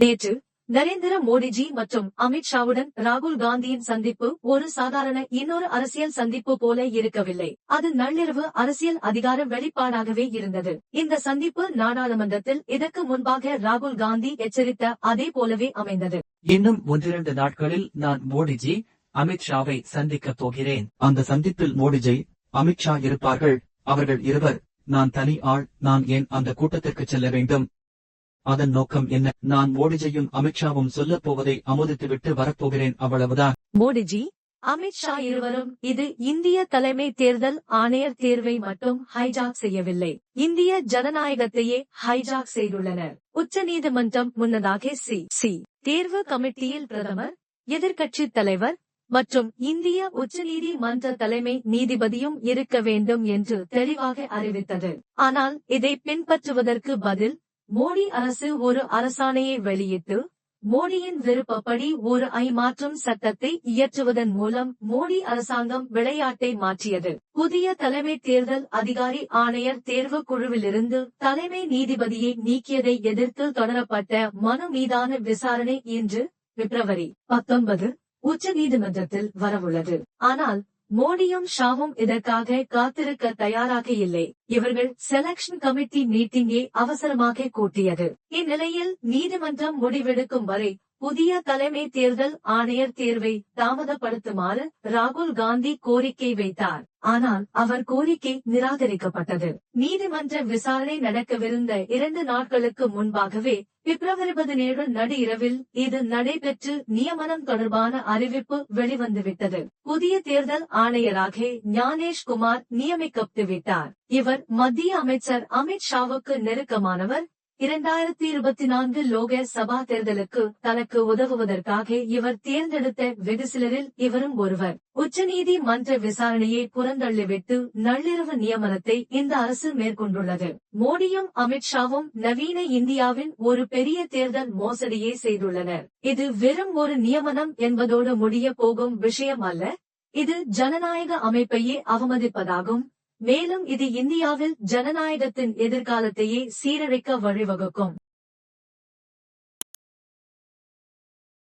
நேற்று நரேந்திர மோடிஜி மற்றும் அமித்ஷாவுடன் ராகுல் காந்தியின் சந்திப்பு ஒரு சாதாரண இன்னொரு அரசியல் சந்திப்பு போல இருக்கவில்லை. அது நள்ளிரவு அரசியல் அதிகார வெளிப்பாடாகவே இருந்தது. இந்த சந்திப்பு நாடாளுமன்றத்தில் இதற்கு முன்பாக ராகுல் காந்தி எச்சரித்த அதே போலவே அமைந்தது. இன்னும் ஒன்றிரண்டு நாட்களில் நான் மோடிஜி அமித்ஷாவை சந்திக்கப் போகிறேன். அந்த சந்திப்பில் மோடிஜி அமித்ஷா இருப்பார்கள். அவர்கள் இருவர் நான் தனி ஆள் நான் ஏன் அந்த கூட்டத்திற்கு செல்ல வேண்டும்? அதன் நோக்கம் என்ன? நான் மோடிஜியும் அமித்ஷாவும் சொல்லப் போவதை அமுதித்துவிட்டு வரப்போகிறேன் அவ்வளவுதான் மோடிஜி அமித்ஷா இருவரும் இது இந்திய தலைமை தேர்தல் ஆணையர் தேர்வை மட்டும் ஹைஜாக் செய்யவில்லை. இந்திய ஜனநாயகத்தையே ஹைஜாக் செய்துள்ளனர். உச்சநீதிமன்றம் முன்னதாக சி. சி. தேர்வு கமிட்டியில் பிரதமர் எதிர்க்கட்சித் தலைவர் மற்றும் இந்திய உச்சநீதிமன்ற தலைமை நீதிபதியும் இருக்க வேண்டும் என்று தெளிவாக அறிவித்தது. ஆனால் இதை பின்பற்றுவதற்கு பதில் மோடி அரசு ஒரு அரசாணையை வெளியிட்டு மோடியின் விருப்பப்படி ஒரு ஐ மாற்றும் சட்டத்தை இயற்றுவதன் மூலம் மோடி அரசாங்கம் விளையாட்டை மாற்றியது. புதிய தலைமை தேர்தல் அதிகாரி ஆணையர் தேர்வு குழுவிலிருந்து தலைமை நீதிபதியை நீக்கியதை எதிர்த்து தொடரப்பட்ட மனு மீதான விசாரணை இன்று பிப்ரவரி பத்தொன்பது உச்சநீதிமன்றத்தில் வரவுள்ளது. ஆனால் மோடியும் ஷாவும் இதற்காக காத்திருக்க தயாராக இல்லை. இவர்கள் செலக்ஷன் கமிட்டி மீட்டிங்கை அவசரமாக கூட்டியது. இந்நிலையில் நீதிமன்றம் முடிவெடுக்கும் வரை புதிய தலைமை தேர்தல் ஆணையர் தேர்வை தாமதப்படுத்துமாறு ராகுல் காந்தி கோரிக்கை வைத்தார். ஆனால் அவர் கோரிக்கை நிராகரிக்கப்பட்டது. நீதிமன்ற விசாரணை நடக்கவிருந்த இரண்டு நாட்களுக்கு முன்பாகவே பிப்ரவரி பதினேழு நடு இரவில் இது நடைபெற்று நியமனம் தொடர்பான அறிவிப்பு வெளிவந்துவிட்டது. புதிய தேர்தல் ஆணையராக ஞானேஷ் குமார் நியமிக்கப்பட்டுவிட்டார். இவர் மத்திய அமைச்சர் அமித் ஷாவுக்கு நெருக்கமானவர். இரண்டாயிரத்தி இருபத்தி நான்கு லோக சபா தேர்தலுக்கு தனக்கு உதவுவதற்காக இவர் தேர்ந்தெடுத்த வெகு சிலரில் இவரும் ஒருவர். உச்சநீதிமன்ற விசாரணையை புறந்தள்ளிவிட்டு நள்ளிரவு நியமனத்தை இந்த அரசு மேற்கொண்டுள்ளது. மோடியும் அமித்ஷாவும் நவீன இந்தியாவின் ஒரு பெரிய தேர்தல் மோசடியை செய்துள்ளனர். இது வெறும் ஒரு நியமனம் என்பதோடு முடிய போகும் விஷயம் அல்ல இது ஜனநாயக அமைப்பையே அவமதிப்பதாகும். மேலும் இது இந்தியாவில் ஜனநாயகத்தின் எதிர்காலத்தையே சீரழிக்க வழிவகுக்கும்.